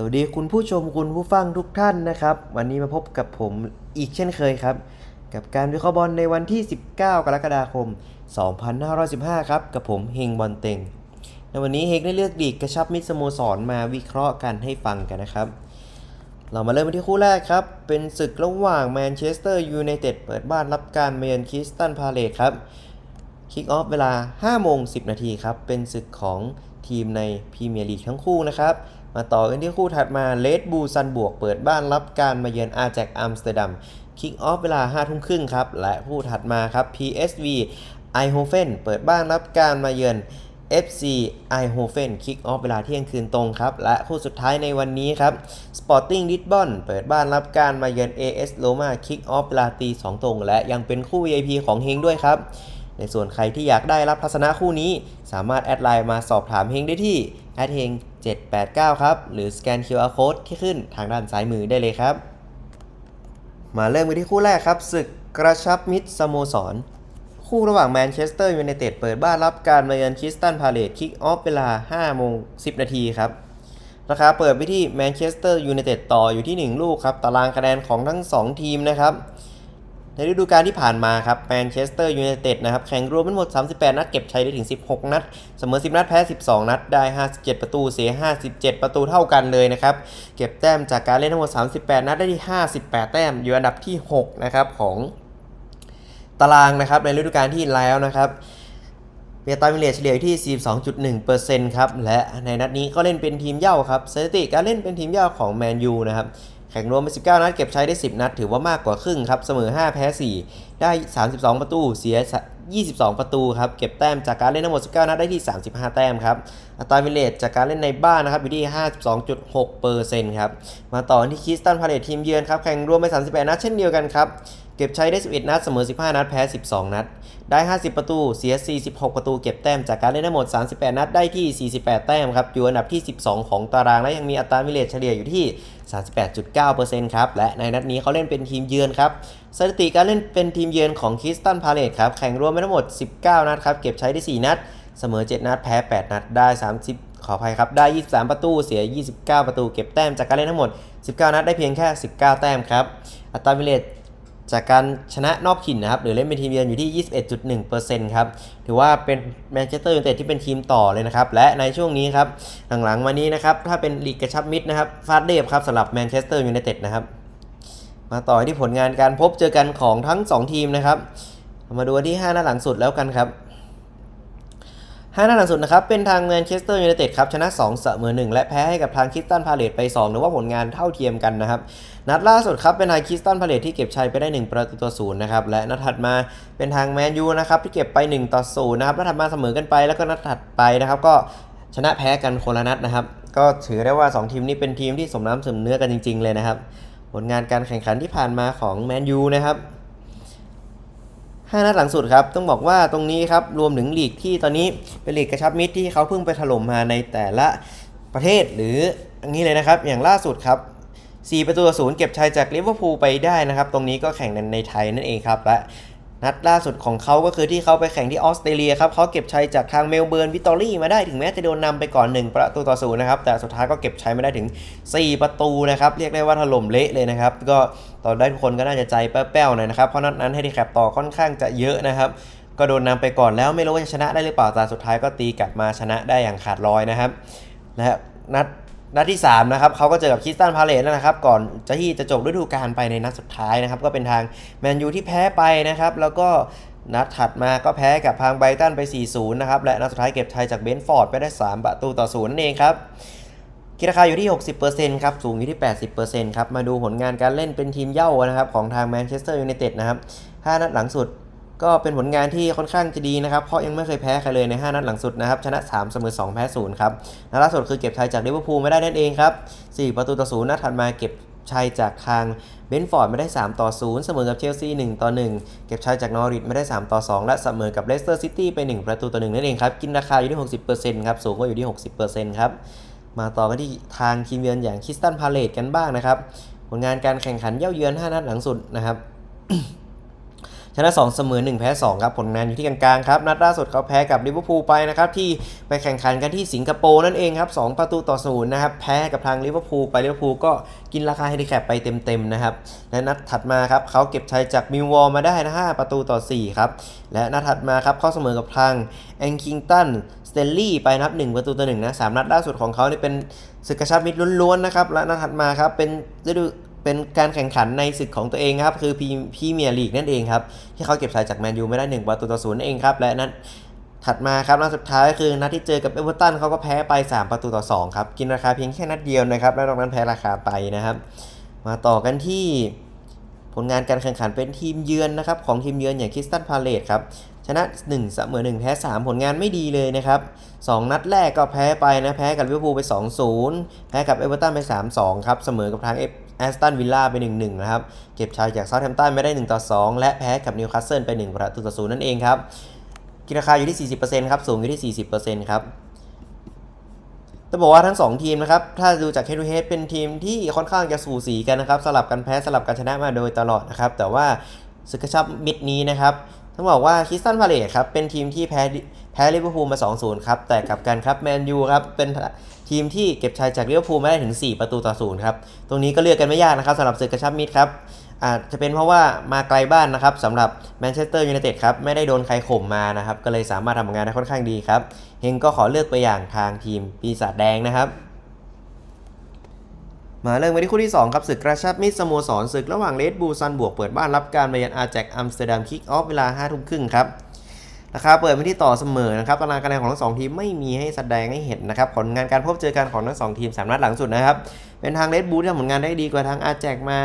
สวัสดีคุณผู้ชมคุณผู้ฟังทุกท่านนะครับ วันนี้มาพบกับผมอีกเช่นเคยครับ กับการวิเคราะห์บอลในวันที่ 19 กรกฎาคม 2515 ครับ กับผมเฮงบอลเต็งในวันนี้เฮงได้เลือกดีกกระชับมิตรสโมสรมาวิเคราะห์กันให้ฟังกันนะครับ เรามาเริ่มกันที่คู่แรกครับ เป็นศึกระหว่างแมนเชสเตอร์ยูไนเต็ดเปิดบ้านรับการเมียนคริสตันพาเลตครับคิกออฟเวลา5โมง10 นาทีครับเป็นศึกของทีมในพรีเมียร์ลีกทั้งคู่นะครับ มาต่อกันที่คู่ถัดมาเลดบูซันบวกเปิดบ้านรับการมาเยือนอาแจกอัมสเตอร์ดัมคิกออฟเวลา5ทุ่มครึ่งครับ และคู่ถัดมาครับ PSV ไอโฮเฟนเปิดบ้านรับการมาเยือน FC ไอโฮเฟนคิกออฟเวลาเที่ยงคืนตรงครับ และคู่สุดท้ายในวันนี้ครับ Sporting Lisbon เปิดบ้านรับการมาเยือน AS Roma คิกออฟเวลาตี2ตรง และยังเป็นคู่ VIP ของเฮงด้วยครับ ในส่วนใครที่อยากได้รับทัศนะคู่นี้ สามารถแอดไลน์มาสอบถามเฮงได้ที่ แอดเฮง789 ครับ หรือสแกน QR Code ที่ขึ้นทางด้านซ้ายมือได้เลยครับ มาเริ่มกันที่คู่แรกครับศึกกระชับมิตรสโมสร คู่ระหว่างแมนเชสเตอร์ยูไนเต็ดเปิดบ้านรับการมาเยือนคริสตันพาเลตคิกออฟเวลา5โมง10 นาทีครับราคาเปิดไปที่แมนเชสเตอร์ยูไนเต็ดต่ออยู่ที่ 1 ลูกครับ ตารางคะแนนของทั้ง 2 ทีมนะครับ ในฤดูกาลที่ผ่านมาครับแมนเชสเตอร์ยูไนเต็ดนะครับแข่งรวมทั้งหมด 38 นัดเก็บชัยได้ถึง 16 นัด เสมอ 10 นัดแพ้ 12 นัด ได้ 57 ประตูเสีย 57 ประตูเท่ากันเลยนะครับ เก็บแต้มจากการเล่นทั้งหมด 38 นัดได้ที่ 58 แต้มอยู่อันดับที่ 6 นะครับของตารางนะครับในฤดูกาลที่แล้วนะครับเบียร์ตามิเลเฉลี่ยอยู่ที่ 42.1%ครับและในนัดนี้ก็เล่นเป็นทีมเย่าครับสถิติการเล่นเป็นทีมเย่าของแมนยูนะครับ แข่งรวมไป 19 นัดเก็บใช้ได้ 10 นัด ถือว่ามากกว่าครึ่งครับ เสมอ 5 แพ้ 4 ได้ 32 ประตู เสีย 22 ประตูครับ เก็บแต้มจากการเล่นทั้งหมด 19 นัดได้ที่ 35 แต้มครับ อัตราวิเลตจากการเล่นในบ้านนะครับอยู่ที่ 52.6%ครับ มาต่อที่คิสตันพาเลตทีมเยือนครับ แข่งรวมไป 38 นัดเช่นเดียวกันครับ เก็บใช้ได้ 11 นัด เสมอ 15 นัด แพ้ 12 นัด ได้ 50 ประตู เสีย 46 ประตู เก็บแต้ม จากการเล่นทั้งหมด 38 นัด ได้ที่ 48 แต้มครับ อยู่อันดับที่ 12 ของตาราง และยังมีอัตราวิเลตเฉลี่ยอยู่ที่ 38.9%ครับ และในนัดนี้เขาเล่นเป็นทีมเยือนครับ สถิติการเล่นเป็นทีมเยือนของคิสตันพาเลตครับ แข่งรวมไปทั้งหมด 19 นัดครับ เก็บใช้ได้ 4 นัด เสมอ 7 นัด แพ้ 8 นัด ได้ 30 ขออภัยครับ ได้ 23 ประตู เสีย 29 ประตู เก็บแต้มจากการเล่นทั้งหมด 19 นัด ได้เพียงแค่ 19 แต้มครับ อัตราวิเลตจากการชนะนอกถิ่นนะครับ หรือเล่นเป็นทีมเยือนอยู่ที่ 21.1%ครับ ถือว่าเป็นแมนเชสเตอร์ยูไนเต็ดที่เป็นทีมต่อเลยนะครับ และในช่วงนี้ครับ หลังๆมานี้นะครับ ถ้าเป็นลีกกระชับมิตรนะครับ ฟาดเดฟครับสำหรับแมนเชสเตอร์ยูไนเต็ดนะครับ มาต่อที่ผลงานการพบเจอกันของทั้ง 2 ทีมนะครับ มาดูที่ 5 หน้าหลังสุดแล้วกันครับ 5หน้าหลังสุดนะครับ เป็นทางแมนเชสเตอร์ยูไนเต็ดครับชนะ2เสมอ1และแพ้ให้กับทางคริสตันพาเลตไป2หรือว่าผลงานเท่าเทียมกันนะครับ นัดล่าสุดครับเป็นทางคริสตันพาเลตที่เก็บชัยไปได้ 1 ประตูต่อศูนย์นะครับ และนัดถัดมาเป็นทางแมนยูนะครับที่เก็บไป 1 ต่อศูนย์นะครับ นัดถัดมาเสมอกันไปแล้วก็นัดถัดไปนะครับก็ชนะแพ้กันคนละนัดนะครับ ก็ถือได้ว่า 2 ทีมนี้เป็นทีมที่สมน้ำสมเนื้อกันจริง ๆ เลยนะครับ ผลงานการแข่งขันที่ผ่านมาของแมนยูนะครับ 5นัดหลังสุดครับ ต้องบอกว่าตรงนี้ครับ รวมถึงลีกที่ตอนนี้เป็นลีกกระชับมิตรที่เขาเพิ่งไปถล่มมาในแต่ละประเทศหรืออย่างนี้เลยนะครับ อย่างล่าสุดครับ4ประตูศูนย์เก็บชัยจากลิเวอร์พูลไปได้นะครับ ตรงนี้ก็แข่งในในไทยนั่นเองครับและ นัดล่าสุดของเขาก็คือที่เขาไปแข่งที่ออสเตรเลียครับเขาเก็บชัยจากทางเมลเบิร์นวิตตอรี่มาได้ถึงแม้จะโดนนำไปก่อน 1 ประตูต่อศูนย์นะครับแต่สุดท้ายก็เก็บชัยมาได้ถึง 4 ประตูนะครับเรียกได้ว่าถล่มเละเลยนะครับก็ต่อได้ทุกคนก็น่าจะใจแป้วๆหน่อยนะครับเพราะนัดนั้นให้ดีแคปต่อค่อนข้างจะเยอะนะครับก็โดนนำไปก่อนแล้วไม่รู้ว่าจะชนะได้หรือเปล่าแต่สุดท้ายก็ตีกลับมาชนะได้อย่างขาดลอยนะครับและนัด นัดที่3นะครับเขาก็เจอกับคิสตันพาเลตนะครับ ก่อนจะที่จะจบฤดูกาลไปในนัดสุดท้ายนะครับ ก็เป็นทางแมนยูที่แพ้ไปนะครับ แล้วก็นัดถัดมาก็แพ้กับทางไบรตันไป 4-0 นะครับ และนัดสุดท้ายเก็บชัยจากเบนฟอร์ดไปได้ 3 ประตูต่อศูนย์นั่นเองครับคิดราคาอยู่ที่ 60%ครับ สูงอยู่ที่ 80%ครับ มาดูผลงานการเล่นเป็นทีมเย่านะครับ ของทางแมนเชสเตอร์ยูไนเต็ดนะครับ 5 นัดหลังสุด ก็เป็นผลงานที่ค่อนข้างจะดีนะครับ เพราะยังไม่เคยแพ้ใครเลยใน 5 นัดหลังสุดนะครับ ชนะ 3 เสมอ 2 แพ้ 0 ครับนัดล่าสุดคือเก็บชัยจากลิเวอร์พูลไม่ได้นั่นเองครับ 4 ประตูต่อ0นัดถัดมาเก็บชัยจากทางเบนฟอร์ดไม่ได้ 3 ต่อ 0 เสมอกับเชลซี 1 ต่อ 1 เก็บชัยจากนอริทไม่ได้ 3 ต่อ 2 และเสมอกับเลสเตอร์ซิตี้ไป 1 ประตูต่อ 1 นั่นเองครับ กินราคาอยู่ที่ 60%ครับ สูงกว่าอยู่ที่ 60%ครับ มาต่อกันที่ทางทีมเยือนอย่างคริสตันพาเลตกันบ้างนะครับ ผลงานการแข่งขันเย่าเยือน 5 นัดหลังสุดนะครับ ชนะ2เสมอ1แพ้2ครับผลงานอยู่ที่กลางๆครับนัดล่าสุดเขาแพ้กับลิเวอร์พูลไปนะครับที่ไปแข่งขันกันที่สิงคโปร์นั่นเองครับ2ประตูต่อศูนย์นะครับแพ้กับทางลิเวอร์พูลไปลิเวอร์พูลก็กินราคาเฮดิแคปไปเต็มๆนะครับและนัดถัดมาครับเขาเก็บชัยจากมิลวอลมาได้นะ5ประตูต่อ4ครับและนัดถัดมาครับเขาเสมอกับทางแองคิงตันสเตลลี่ไปนับ 1 ประตูต่อ1นะสามนัดล่าสุดของเขาเนี่เป็นศึกกระชับมิตรล้วนๆนะครับและนัดถัดมาครับเป็นฤดู เป็นการแข่งขันในศึกของตัวเองครับ คือพรีเมียร์ลีกนั่นเองครับ ที่เขาเก็บชัยจากแมนยูไม่ได้1ประตูต่อศูนย์นั่นเองครับ และนัดถัดมาครับนัดสุดท้ายคือนัดที่เจอกับเอเวอร์ตันเขาก็แพ้ไป 3 ประตูต่อ2ครับ กินราคาเพียงแค่นัดเดียวนะครับ แล้วนอกนั้นแพ้ราคาไปนะครับ มาต่อกันที่ผลงานการแข่งขันเป็นทีมเยือนนะครับของทีมเยือนอย่างคริสตันพาเลตครับชนะ1เสมอ1แพ้3 ผลงานไม่ดีเลยนะครับ 2 นัดแรกก็แพ้ไปนะ แพ้กับลิเวอร์พูลไป 2-0 แพ้กับเอเวอร์ตันไป 3-2 ครับ เสมอกับทาง แอสตันวิลล่าไป 1-1 นะครับ เก็บชัยจากเซาท์แฮมป์ตันไม่ได้ 1-2 และแพ้กับนิวคาสเซิลไป 1 ประตูต่อ0นั่นเองครับกินราคาอยู่ที่ 40%ครับ สูงอยู่ที่ 40%ครับต้องบอกว่าทั้ง 2 ทีมนะครับ ถ้าดูจาก head to head เป็นทีมที่ค่อนข้างจะสูสีกันนะครับ สลับกันแพ้สลับกันชนะมาโดยตลอดนะครับ แต่ว่าศึกกระชับมิดนี้นะครับ ต้องบอกว่าคิสตันพาเลตครับเป็นทีมที่แพ้แพ้ลิเวอร์พูลมา 2-0 ครับ แต่กลับกันครับแมนยูครับเป็นทีมที่เก็บชัยจากลิเวอร์พูลมาได้ถึง 4 ประตูต่อ0ครับ ตรงนี้ก็เลือกกันไม่ยากนะครับสำหรับศึกกระชับมิดครับอาจจะเป็นเพราะว่ามาไกลบ้านนะครับสำหรับแมนเชสเตอร์ยูไนเต็ดครับไม่ได้โดนใครข่มมานะครับ ก็เลยสามารถทำงานได้ค่อนข้างดีครับเฮงก็ขอเลือกไปอย่างทางทีมปีศาจแดงนะครับ มาเริ่มกันที่คู่ที่ 2 ครับศึกกระชับมิตรสโมสรศึกระหว่างเลดบูซันบวกเปิดบ้านรับการมายือนอาแจกอัมสเตอร์ดัมคิกออฟเวลา5ทุ่มครึ่งครับราคาเปิดไปที่ต่อเสมอนะครับตารางคะแนนของทั้งสองทีมไม่มีให้แสดงให้เห็นนะครับผลงานการพบเจอกันของทั้งสองทีมสามนัดหลังสุดนะครับเป็นทางเลดบูที่ทำผลงานได้ดีกว่าทางอาแจกมา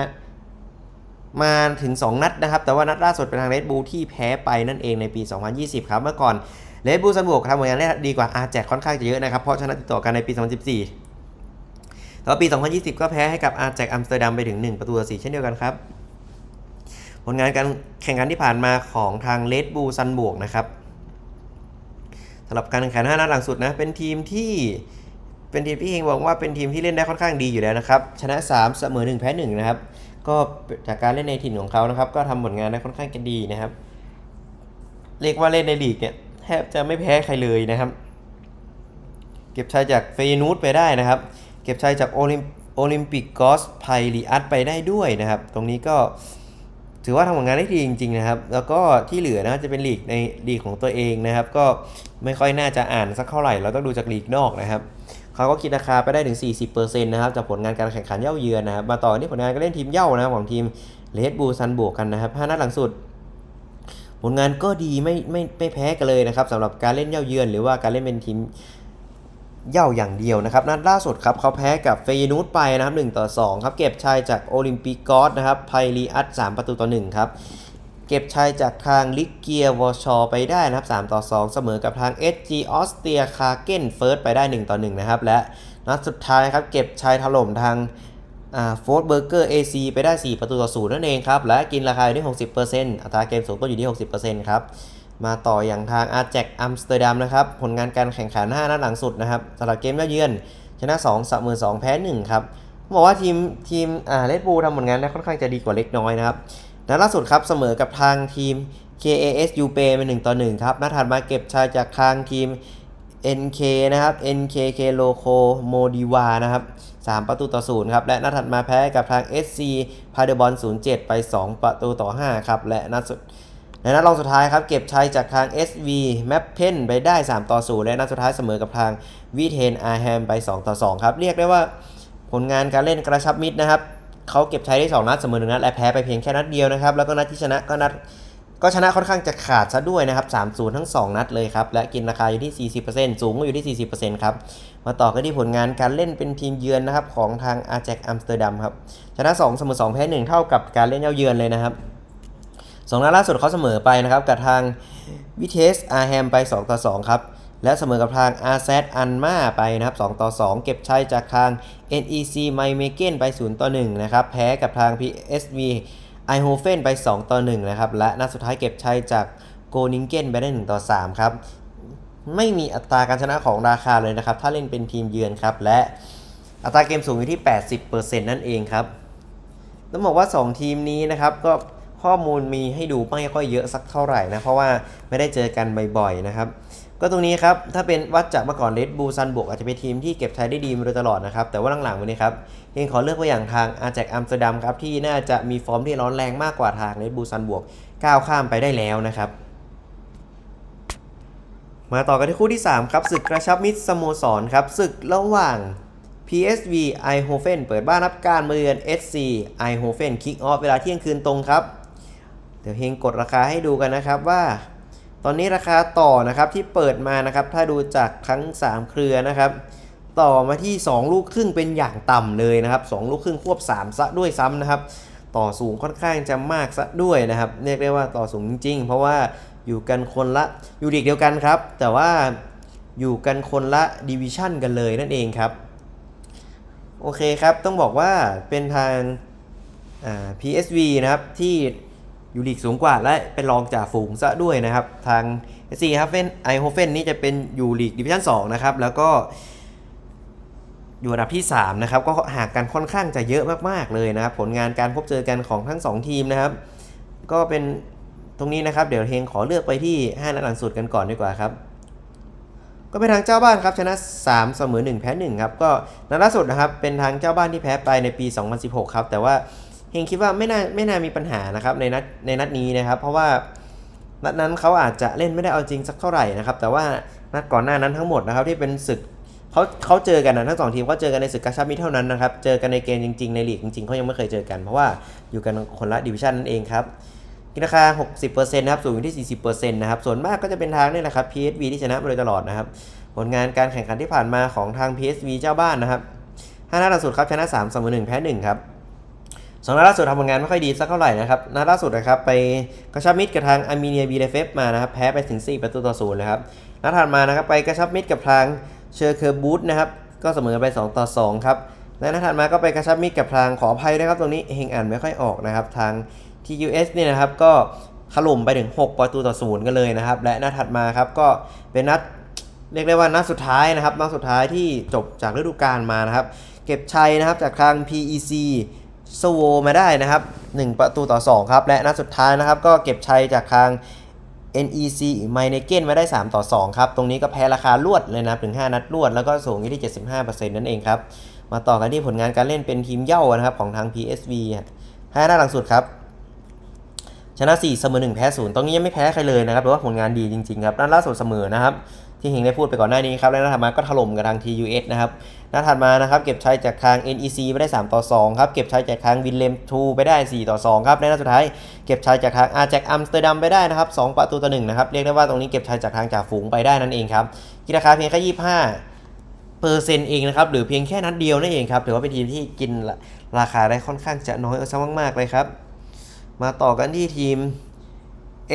มาถึง 2 นัดนะครับ แต่ว่านัดล่าสุดเป็นทางเลดบูที่แพ้ไปนั่นเองในปี 2020 ครับเมื่อก่อนเลดบูซันบวกทำผลงานได้ดีกว่าอาแจกค่อนข้างจะเยอะนะครับเพราะชนะติดต่อกันในปี 2014 แต่ว่าปี 2020 ก็แพ้ให้กับอาแจกอัมสเตอร์ดัมไปถึง 1 ประตูต่อ4เช่นเดียวกันครับ ผลงานการแข่งขันที่ผ่านมาของทางเลดบูซันบวกนะครับสำหรับการแข่งขัน5นัดหลังสุดนะ เป็นทีมที่เป็นทีมที่เองบอกว่าเป็นทีมที่เล่นได้ค่อนข้างดีอยู่แล้วนะครับ ชนะ 3 เสมอ 1 แพ้ 1 นะครับ ก็จากการเล่นในถิ่นของเขานะครับ ก็ทำผลงานได้ค่อนข้างจะดีนะครับ เรียกว่าเล่นในลีกเนี่ยแทบจะไม่แพ้ใครเลยนะครับ เก็บชัยจากเฟยนูสไปได้นะครับ เก็บชัยจากโอลิมโอลิมปิกกอสไพลีอัตไปได้ด้วยนะครับ ตรงนี้ก็ถือว่าทำผลงานได้ดีจริง ๆ นะครับ แล้วก็ที่เหลือนะจะเป็นลีกในลีกของตัวเองนะครับ ก็ไม่ค่อยน่าจะอ่านสักเท่าไหร่ เราต้องดูจากลีกนอกนะครับเขาก็คิดราคาไปได้ถึง 40%นะครับจากผลงานการแข่งขันเย่าเยือนนะครับ มาต่อที่ผลงานการเล่นทีมเย่านะครับของทีมเลดบูซันบวกกันนะครับ5นัดหลังสุด ผลงานก็ดีไม่ไม่ไม่แพ้กันเลยนะครับสำหรับการเล่นเย่าเยือน หรือว่าการเล่นเป็นทีม เย่าอย่างเดียวนะครับนัดล่าสุดครับเขาแพ้กับเฟยนูสไปนะครับ1ต่อ2ครับเก็บชัยจากโอลิมปิกอสนะครับไพลีอัต3ประตูต่อ1ครับเก็บชัยจากทางลิกเกียวอชอไปได้นะครับ3ต่อ 2 เสมอกับทาง SG ออสเตียคาเกนเฟิร์สไปได้ 1 ต่อ 1 นะครับ และนัดสุดท้ายครับเก็บชัยถล่มทางโฟร์เบอร์เกอร์เอซีไปได้ 4 ประตูต่อ0นั่นเองครับ และกินราคาอยู่ที่ 60%อัตราเกมสูงก็อยู่ที่ 60%ครับ มาต่ออย่างทางอาแจกอัมสเตอร์ดัมนะครับผลงานการแข่งขัน 5 นัดหลังสุดนะครับสำหรับเกมเยือน ชนะ2เสมอ2แพ้1ครับบอกว่าทีมทีมอ่าเลดบูทำผลงานได้ค่อนข้างจะดีกว่าเล็กน้อยนะครับนัดล่าสุดครับเสมอกับทางทีม KASU เปเป็น1ต่อ1ครับนัดถัดมาเก็บชัยจากทางทีม NK นะครับ NKK Loco Modiva นะครับ 3 ประตูต่อ 0 ครับ และนัดถัดมาแพ้กับทาง SC p a d e r b o n 07 ไป 2 ประตูต่อ 5 ครับ และนัดสุด ในนัดรองสุดท้ายครับเก็บชัยจากทาง SV m a p p e n ไปได้ 3 ต่อ0และนัดสุดท้ายเสมอกับทางวีเทนอาร์แฮมไป 2 ต่อ 2 ครับเรียกได้ว่าผลงานการเล่นกระชับมิตรนะครับเขาเก็บชัยได้ 2 นัดเสมอหนึ่งนัดและแพ้ไปเพียงแค่นัดเดียวนะครับแล้วก็นัดที่ชนะก็นัดก็ชนะค่อนข้างจะขาดซะด้วยนะครับ 3-0 ทั้ง 2 นัดเลยครับ และกินราคาอยู่ที่ 40%สูงก็อยู่ที่ 40%ครับ มาต่อกันที่ผลงานการเล่นเป็นทีมเยือนนะครับ ของทางอาแจกอัมสเตอร์ดัมครับ ชนะ 2 เสมอ 2 แพ้ 1 เท่ากับการเล่นเย้าเยือนเลยนะครับ สองนัดล่าสุดเขาเสมอไปนะครับกับทางวิเทสอาร์แฮมไป 2 ต่อ 2 ครับ และเสมอกับทางอาแซดอันมาไปนะครับ 2 ต่อ 2 เก็บชัยจากทาง NEC ไมเมเกนไป 0 ต่อ 1 นะครับ แพ้กับทาง PSV ไอโฮเฟนไป 2 ต่อ 1 นะครับ และนัดสุดท้ายเก็บชัยจากโกนิงเกนไปได้ 1 ต่อ 3 ครับ ไม่มีอัตราการชนะของราคาเลยนะครับ ถ้าเล่นเป็นทีมเยือนครับ และอัตราเกมสูงอยู่ที่ 80%นั่นเองครับ ต้องบอกว่า 2 ทีมนี้นะครับก็ ข้อมูลมีให้ดูไม่ค่อยเยอะสักเท่าไหร่นะ เพราะว่าไม่ได้เจอกันบ่อยๆนะครับ ก็ตรงนี้ครับ ถ้าเป็นวัดจากเมื่อก่อนเรดบูซันบวกอาจจะเป็นทีมที่เก็บชัยได้ดีมาโดยตลอดนะครับ แต่ว่าหลังๆวันนี้ครับเองขอเลือกตัวอย่างทางอาแจกอัมสเตอร์ดัมครับที่น่าจะมีฟอร์มที่ร้อนแรงมากกว่าทางเรดบูซันบวกก้าวข้ามไปได้แล้วนะครับมาต่อกันที่คู่ที่ 3 ครับศึกกระชับมิตรสโมสรครับศึกระหว่าง PSV Eindhoven เปิดบ้านรับการมาเยือน SC Eindhoven Kick Off เวลาเที่ยงคืนตรงครับ เดี๋ยวเฮงกดราคาให้ดูกันนะครับว่า ตอนนี้ราคาต่อนะครับที่เปิดมานะครับ ถ้าดูจากทั้ง 3 เครือนะครับ ต่อมาที่ 2 ลูกครึ่งเป็นอย่างต่ำเลยนะครับ 2 ลูกครึ่งควบ 3 ซะด้วยซ้ำนะครับ ต่อสูงค่อนข้างจะมากซะด้วยนะครับ เรียกได้ว่าต่อสูงจริง ๆ เพราะว่าอยู่กันคนละอยู่ดีกเดียวกันครับ แต่ว่าอยู่กันคนละดิวิชั่นกันเลยนั่นเองครับ โอเคครับต้องบอกว่าเป็นทางา PSV นะครับที่ อยู่ลีกสูงกว่าและเป็นรองจากฝูงซะด้วยนะครับ ทาง SC ครับเฟนไอโฮเฟนนี่จะเป็นอยู่ลีกดิวิชั่น2นะครับ แล้วก็อยู่อันดับที่ 3 นะครับ ก็ห่างกันค่อนข้างจะเยอะมากๆเลยนะครับ ผลงานการพบเจอกันของทั้ง 2 ทีมนะครับ ก็เป็นตรงนี้นะครับ เดี๋ยวเฮงขอเลือกไปที่5นัดหลังสุดกันก่อนดีกว่าครับ ก็เป็นทางเจ้าบ้านครับชนะ 3 เสมอ 1 แพ้ 1 ครับ ก็นัดล่าสุดนะครับเป็นทางเจ้าบ้านที่แพ้ไปในปี 2016 ครับ แต่ว่า เฮงคิดว่าไม่น่าไม่น่ามีปัญหานะครับในนัดในนัดนี้นะครับ เพราะว่านัดนั้นเขาอาจจะเล่นไม่ได้เอาจริงสักเท่าไหร่นะครับ แต่ว่านัดก่อนหน้านั้นทั้งหมดนะครับที่เป็นศึกเขาเขาเจอกันนะทั้งสองทีมเขาเจอกันในศึกกาชามิตรเท่านั้นนะครับ เจอกันในเกมจริง ๆในลีกจริงๆเขายังไม่เคยเจอกัน เพราะว่าอยู่กันคนละดิวิชันนั่นเองครับราคา 60%นะครับ สูงอยู่ที่ 40%นะครับ ส่วนมากก็จะเป็นทางนี่แหละครับ PSV ที่ชนะมาโดยตลอดนะครับ ผลงานการแข่งขันที่ผ่านมาของทาง PSV เจ้าบ้านนะครับ 5 นัดล่าสุดครับ ชนะ 3 เสมอ 1 แพ้ 1 ครับ สองนัดล่าสุดทำผลงานไม่ค่อยดีสักเท่าไหร่นะครับนัดล่าสุดนะครับไปกระชับมิตรกับทางอาร์เมเนียบีเลเฟฟมานะครับแพ้ไปถึง 4 ประตูต่อศูนย์เลยครับนัดถัดมานะครับไปกระชับมิตรกับทางเชอร์เคอร์บูธนะครับก็เสมอไป 2 ต่อ 2 ครับและนัดถัดมาก็ไปกระชับมิตรกับทางขออภัยนะครับตรงนี้เฮงอ่านไม่ค่อยออกนะครับทาง TUS เนี่ยนะครับก็ถล่มไปถึง 6 ประตูต่อศูนย์กันเลยนะครับและนัดถัดมาครับก็เป็นนัดเรียกได้ว่านัดสุดท้ายนะครับนัดสุดท้ายที่จบจากฤดูกาลมานะครับเก็บชัยนะครับจากทาง PEC สโวมาได้นะครับ 1 ประตูต่อ 2 ครับ และนัดสุดท้ายนะครับ ก็เก็บชัยจากทาง NEC ไมเนเกนมาได้ 3 ต่อ 2 ครับ ตรงนี้ก็แพ้ราคารวดเลยนะถึง 5 นัดรวด แล้วก็สูงอยู่ที่ 75%นั่นเองครับ มาต่อกันที่ผลงานการเล่นเป็นทีมเย่านะครับ ของทาง PSV ห้านัดหลังสุดครับชนะ4เสมอ1แพ้0ตรงนี้ยังไม่แพ้ใครเลยนะครับแปลว่าผลงานดีจริงๆครับนัดล่าสุดเสมอนะครับ ที่เฮงได้พูดไปก่อนหน้านี้ครับและนัดถัดมาก็ถล่มกับทาง TUS นะครับนัดถัดมานะครับเก็บชัยจากทาง NEC ไปได้ 3 ต่อ 2 ครับ เก็บชัยจากทางวินเลมทูไปได้ 4 ต่อ 2 ครับและนัดสุดท้ายเก็บชัยจากทางอาแจกอัมสเตอร์ดัมไปได้นะครับ 2 ประตูต่อ1นะครับเรียกได้ว่าตรงนี้เก็บชัยจากทางจ่าฝูงไปได้นั่นเองครับกินราคาเพียงแค่25เปอร์เซ็นต์เองนะครับหรือเพียงแค่นัดเดียวนั่นเองครับถือว่าเป็นทีมที่กินราคาได้ค่อนข้างจะน้อยเอาซะมากๆเลยครับมาต่อกันที่ทีม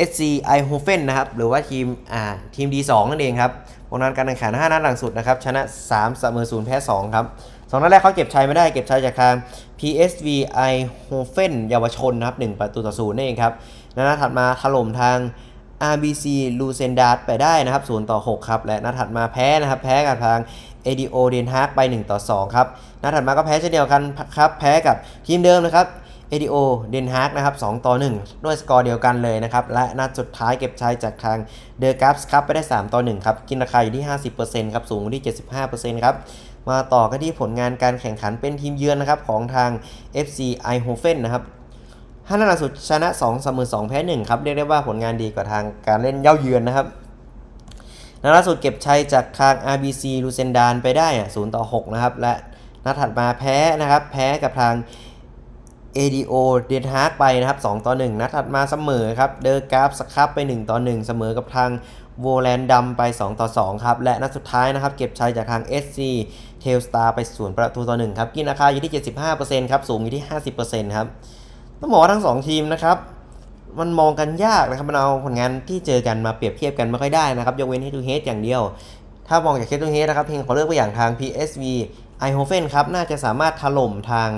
SC Eindhoven นะครับหรือว่าทีมอ่าทีม D2 นั่นเองครับผลงานการแข่งขัน 5 นัดหลังสุดนะครับชนะ 3 เสมอ 0 แพ้ 2 ครับสองนัดแรกเขาเก็บชัยไม่ได้เก็บชัยจากทาง PSV Eindhoven เยาวชนนะครับ 1 ประตูต่อ0นั่นเองครับนัดถัดมาถล่มทาง RBC l u c e n d a r ไปได้นะครับ0ต่อ 6 ครับ และนัดถัดมาแพ้นะครับแพ้กับทาง ADO Den Haag ไป 1 ต่อ 2 ครับนัดถัดมาก็แพ้เช่นเดียวกันครับ แพ้กับทีมเดิมนะครับ ADO Den Haag นะครับ2ต่อ 1 ด้วยสกอร์เดียวกันเลยนะครับ และนัดสุดท้ายเก็บชัยจากทาง The g a p s ครับไปได้ 3 ต่อ 1 ครับ กินราคาอยู่ที่ 50%ครับ สูงที่ 75%ครับ มาต่อกันที่ผลงานการแข่งขันเป็นทีมเยือนนะครับ ของทาง FC Eindhoven นะครับห้านัดล่าสุดชนะ2เสมอ2แพ้1ครับ เรียกได้ว่าผลงานดีกว่าทางการเล่นเย่าเยือนนะครับนัดล่าสุดเก็บชัยจากทาง RBC ลูเซนดานไปได้อะ0ต่อ6นะครับและนัดถัดมาแพ้นะครับแพ้กับทาง ADO เดนฮาร์กไปนะครับ 2 ต่อ 1 นัดถัดมาเสมอครับเดอร์กราฟสครับไป 1 ต่อ 1 เสมอกับทางโวแลนดัมไป 2 ต่อ 2 ครับ และนัดสุดท้ายนะครับ เก็บชัยจากทาง SC เทลสตาร์ไป0ประตูต่อ 1 ครับ กินราคาอยู่ที่ 75%ครับ สูงอยู่ที่ 50%ครับ ต้องบอกว่าทั้ง 2 ทีมนะครับ มันมองกันยากนะครับ มันเอาผลงานที่เจอกันมาเปรียบเทียบกันไม่ค่อยได้นะครับ ยกเว้นให้ดูเฮดอย่างเดียว ถ้ามองจากเฮดทูเฮดนะครับ เพียงขอเลือกไปอย่างทาง PSV Eindhoven ครับ น่าจะสามารถถล่มทาง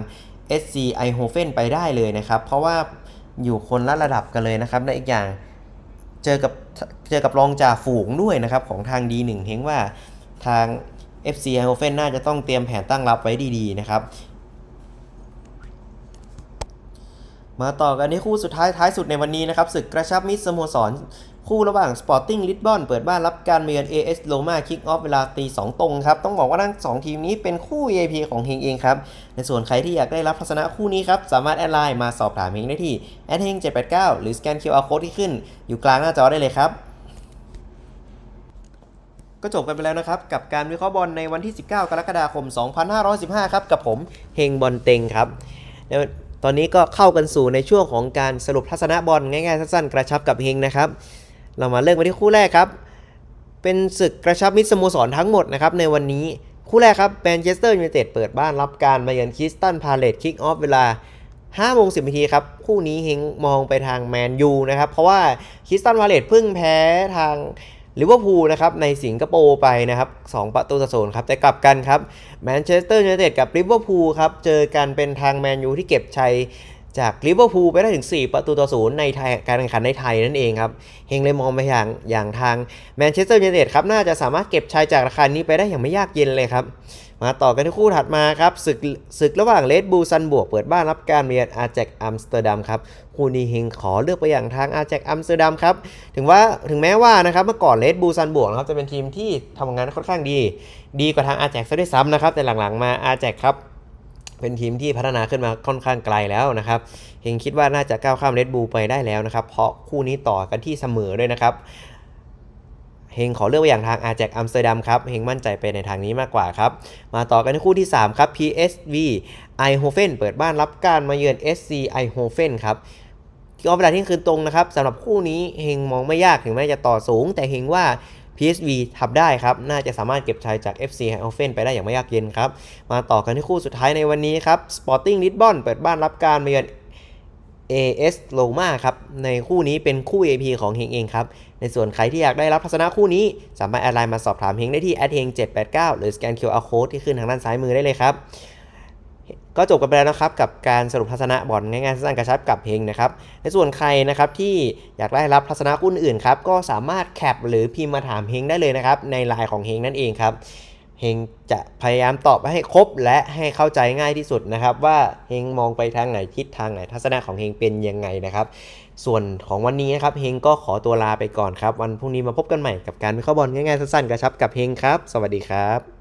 SC Eindhoven ไปได้เลยนะครับ เพราะว่าอยู่คนละระดับกันเลยนะครับและอีกอย่างเจอกับเจอกับรองจ่าฝูงด้วยนะครับของทาง D1 เห็นว่าทาง FC Eindhoven น่าจะต้องเตรียมแผนตั้งรับไว้ดีๆนะครับ มาต่อกันที่คู่สุดท้ายท้ายสุดในวันนี้นะครับศึกกระชับมิตรสโมสร คู่ระหว่าง Sporting Lisbon เปิดบ้านรับการมาเยือน AS Roma Kick Off เวลาตี2ตรงครับ ต้องบอกว่าทั้ง 2 ทีมนี้เป็นคู่ VIP ของเฮงเองครับ ในส่วนใครที่อยากได้รับทัศนะคู่นี้ครับ สามารถแอดไลน์มาสอบถามเฮงได้ที่แอดเฮง789 หรือสแกน QR Code ที่ขึ้น อยู่กลางหน้าจอได้เลยครับก็จบกันไปแล้วนะครับ กับการวิเคราะห์บอลในวันที่ 19 กรกฎาคม 2515 ครับ กับผมเฮงบอลเต็งครับแล้วตอนนี้ก็เข้ากันสู่ในช่วงของการสรุปทัศนะบอลง่ายๆสั้นๆกระชับกับเฮงนะครับ เรามาเริ่มกันที่คู่แรกครับ เป็นศึกกระชับมิตรสโมสรทั้งหมดนะครับในวันนี้คู่แรกครับแมนเชสเตอร์ยูไนเต็ดเปิดบ้านรับการมาเยือนคริสตันพาเลตคิกออฟเวลา5โมง10นาทีครับ คู่นี้เฮงมองไปทางแมนยูนะครับ เพราะว่าคริสตันพาเลตเพิ่งแพ้ทางลิเวอร์พูลนะครับในสิงคโปร์ไปนะครับ 2 ประตูต่อศูนย์ครับ แต่กลับกันครับแมนเชสเตอร์ยูไนเต็ดกับลิเวอร์พูลครับ เจอกันเป็นทางแมนยูที่เก็บชัย จากลิเวอร์พูลไปได้ถึง 4 ประตูต่อศูนย์ในไทยการแข่งขันในไทยนั่นเองครับ เฮงเลยมองไปอย่างอย่างทางแมนเชสเตอร์ยูไนเต็ดครับ น่าจะสามารถเก็บชัยจากราคานี้ไปได้อย่างไม่ยากเย็นเลยครับ มาต่อกันที่คู่ถัดมาครับศึกศึกระหว่างเลดบูซันบวกเปิดบ้านรับการเรียนอาแจกอัมสเตอร์ดัมครับคู่นี้เฮงขอเลือกไปอย่างทางอาแจกอัมสเตอร์ดัมครับถึงว่าถึงแม้ว่านะครับเมื่อก่อนเลดบูซันบวกนะครับจะเป็นทีมที่ทำงานค่อนข้างดี ดีกว่าทางอาแจกซะด้วยซ้ำนะครับแต่หลังๆมาอาแจกครับ เป็นทีมที่พัฒนาขึ้นมาค่อนข้างไกลแล้วนะครับเฮงคิดว่าน่าจะก้าวข้ามเรดบูไปได้แล้วนะครับ เพราะคู่นี้ต่อกันที่เสมอด้วยนะครับเฮงขอเลือกไปอย่างทางอาแจกอัมสเตอร์ดัมครับเฮงมั่นใจไปในทางนี้มากกว่าครับ มาต่อกันที่คู่ที่ 3 ครับ PSV i h o f e n เปิดบ้านรับการมาเยือน SC i h o f e n ครับที่ออฟเวลาที่คืนตรงนะครับสำหรับคู่นี้เฮงมองไม่ยากถึงแม้จะต่อสูง แต่เฮงว่า PSV ทำได้ครับ น่าจะสามารถเก็บชัยจาก FC h o f e n ไปได้อย่างไม่ยากเย็นครับ มาต่อกันที่คู่สุดท้ายในวันนี้ครับ Sporting Lisbon เปิดบ้านรับการมาเยือน AS Roma ครับ ในคู่นี้เป็นคู่ AP ของเฮงเองครับ ในส่วนใครที่อยากได้รับทัศนะคู่นี้ สามารถแอดไลน์มาสอบถามเฮงได้ที่@ฮง789หรือสแกน QR Code ที่ขึ้นทางด้านซ้ายมือได้เลยครับ ก็จบกันไปแล้วนะครับกับการสรุปทัศนะบอลง่ายๆสั้นกระชับกับเฮงนะครับ ในส่วนใครนะครับที่อยากได้รับทัศนะคู่อื่นครับก็สามารถแคปหรือพิมพ์มาถามเฮงได้เลยนะครับในไลน์ของเฮงนั่นเองครับเฮงจะพยายามตอบให้ครบและให้เข้าใจง่ายที่สุดนะครับ ว่าเฮงมองไปทางไหนทิศทางไหนทัศนะของเฮงเป็นยังไงนะครับ ส่วนของวันนี้นะครับเฮงก็ขอตัวลาไปก่อนครับ วันพรุ่งนี้มาพบกันใหม่กับการวิเคราะห์บอลง่ายๆสั้นๆกระชับกับเฮงครับ สวัสดีครับ